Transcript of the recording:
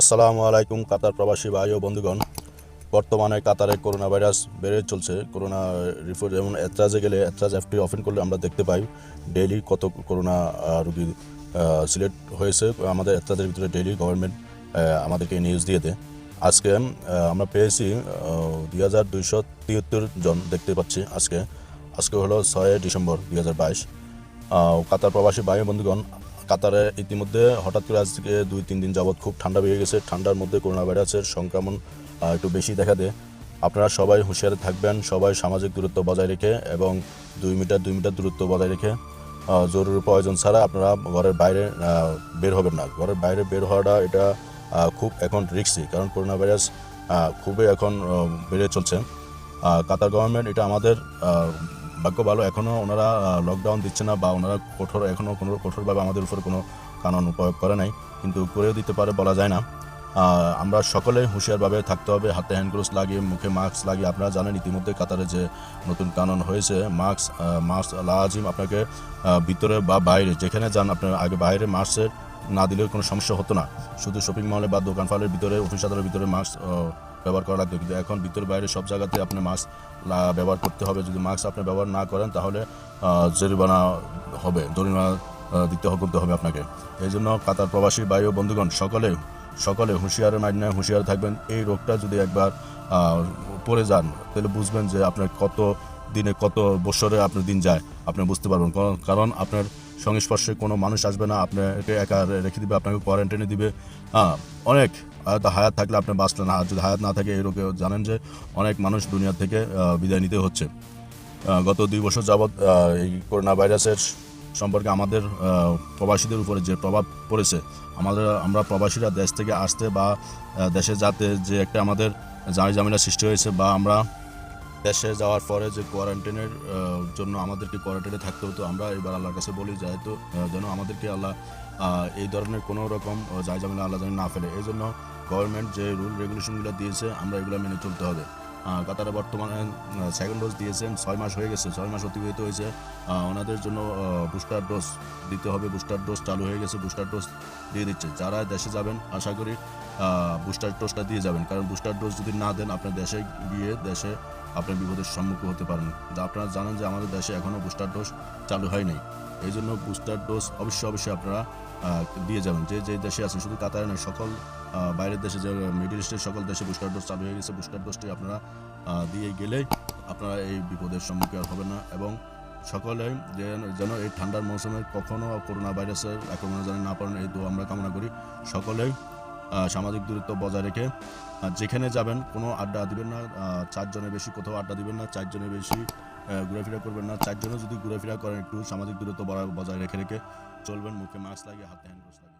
আসসালামু আলাইকুম, কাতার প্রবাসী ভাই ও বন্ধুগণ। বর্তমানে কাতারে করোনা ভাইরাস বেড়ে চলছে। করোনা রিপোর্ট যেমন এত্রাজে গেলে এত্রাজ অ্যাপটি ওপেন করলে আমরা দেখতে পাই, ডেইলি কত করোনা রুগী সিলেক্ট হয়েছে। আমাদের এত্রাজের ভিতরে ডেইলি গভর্নমেন্ট আমাদেরকে নিউজ দিয়ে দেয়। আজকে আমরা পেয়েছি দুই হাজার দুইশো তিয়াত্তর জন দেখতে পাচ্ছি আজকে। আজকে হলো ছয় ডিসেম্বর দুই হাজার বাইশ। কাতার প্রবাসী ভাই বন্ধুগণ কাতারে ইতিমধ্যে হঠাৎ করে আজকে দুই, তিন দিন যাবৎ খুব ঠান্ডা বেড়ে গেছে। ঠান্ডার মধ্যে করোনা ভাইরাসের সংক্রমণ একটু বেশি দেখা দেয়। আপনারা সবাই হুঁশিয়ারে থাকবেন, সবাই সামাজিক দূরত্ব বজায় রেখে এবং দুই মিটার দুই মিটার দূরত্ব বজায় রেখে জরুরি প্রয়োজন ছাড়া আপনারা ঘরের বাইরে বের হবেন না। ঘরের বাইরে বের হওয়াটা এটা খুব এখন রিক্সি কারণ করোনা ভাইরাস খুবই এখন বেড়ে চলছে। কাতার গভর্নমেন্ট এটা আমাদের ভাগ্য ভালো এখনও ওনারা লকডাউন দিচ্ছে না বা ওনারা কঠোর এখনও কোনো কঠোরভাবে আমাদের উপর কোনো কানুন প্রয়োগ করে নাই। কিন্তু করেও দিতে পারে বলা যায় না। আমরা সকলে হুঁশিয়ারভাবে থাকতে হবে, হাতে হ্যান্ড গ্লোভস লাগিয়ে, মুখে মাস্ক লাগিয়ে। আপনারা জানেন ইতিমধ্যে কাতারে যে নতুন কানুন হয়েছে মাস্ক মাস্ক লাজিম আপনাকে ভিতরে বা বাইরে, যেখানে যান আপনার আগে বাইরে মাস্কের না দিলেও কোনো সমস্যা হতো না। শুধু শপিং মলে বা দোকান ফালের ভিতরে অফিস আদালতের ভিতরে মাস্ক ব্যবহার করা লাগবে। কিন্তু এখন ভিতর বাইরে সব জায়গাতে আপনি মাস্ক ব্যবহার করতে হবে। যদি মাস্ক আপনি ব্যবহার না করেন, তাহলে জরিমানা হবে, জরিমানা দিতে করতে হবে আপনাকে। এই জন্য কাতার প্রবাসী ভাই ও বন্ধুগণ, সকলে সকলে হুঁশিয়ারের মাধ্যমে হুঁশিয়ার থাকবেন। এই রোগটা যদি একবার পড়ে যান, তাহলে বুঝবেন যে আপনার কত দিনে কত বছরে আপনার দিন যায়, আপনি বুঝতে পারবেন। কারণ- আপনার সংস্পর্শে কোনো মানুষ আসবে না, আপনাকে একা রেখে দিবে, আপনাকে কোয়ারেন্টাইনে দিবে। হ্যাঁ অনেক, হয়তো হায়াত থাকলে আপনি বাঁচলেন আর যদি হায়াত না থাকে রোগে জানেন যে অনেক মানুষ দুনিয়া থেকে বিদায় নিতে হচ্ছে। গত দুই বছর যাবৎ এই করোনা ভাইরাসের সম্পর্কে আমাদের প্রবাসীদের উপরে যে প্রভাব পড়েছে, আমাদের, আমরা প্রবাসীরা দেশ থেকে আসতে বা দেশে যাতে যে একটা আমাদের জামি জামিলা সৃষ্টি হয়েছে বা আমরা দেশে যাওয়ার পরে যে কোয়ারেন্টাইনের জন্য আমাদেরকে কোয়ারেন্টাইনে থাকতে হতো, আমরা এবার আল্লাহর কাছে বলি যেহেতু যেন আমাদেরকে আল্লাহ এই ধরনের কোনো রকম জায় জামিলা আল্লাহ যেন না ফেলে। এই জন্য গভর্নমেন্ট যে রুল রেগুলেশনগুলো দিয়েছে, আমরা এগুলো মেনে চলতে হবে। কাতারে বর্তমানে সেকেন্ড ডোজ দিয়েছেন, ছয় মাস হয়ে গেছে, ছয় মাস অতিবাহিত হয়েছে। ওনাদের জন্য বুস্টার ডোজ দিতে হবে বুস্টার ডোজ চালু হয়ে গেছে বুস্টার ডোজ দিয়ে দিচ্ছে। যারা দেশে যাবেন, আশা করি বুস্টার ডোজটা দিয়ে যাবেন। কারণ বুস্টার ডোজ যদি না দেন আপনার দেশে গিয়ে, দেশে আপনার বিপদের সম্মুখীন হতে পারেন। যা আপনারা জানেন যে আমাদের দেশে এখনও বুস্টার ডোজ চালু হয় নাই। এই জন্য বুস্টার ডোজ অবশ্যই অবশ্যই আপনারা দিয়ে যাবেন। যে যে দেশে আছেন, শুধু কাতারে নয়, সকল বাইরের দেশে যে, মিডিল ইস্টের সকল দেশে বুস্টার ডোজ চালু হয়ে গেছে। বুস্টার ডোজটি আপনারা দিয়ে গেলে আপনারা এই বিপদের সম্মুখীন হবেন না এবং সকলে যেন এই ঠান্ডার মৌসুমে কখনো করোনা ভাইরাসের আক্রমণে যেন না পারেন এই দোয়া আমরা কামনা করি। সকলেই সামাজিক দূরত্ব বজায় রেখে যেখানে যাবেন, কোনো আড্ডা দিবেন না চারজনের বেশি কোথাও আড্ডা দিবেন না, চারজনের বেশি ঘোরাফেরা করবেন না চারজনে যদি ঘোরাফেরা করেন একটু সামাজিক দূরত্ব বজায় রেখে রেখে চলবেন, মুখে মাস্ক লাগিয়ে, হাতে হ্যান্ড লাগিয়ে।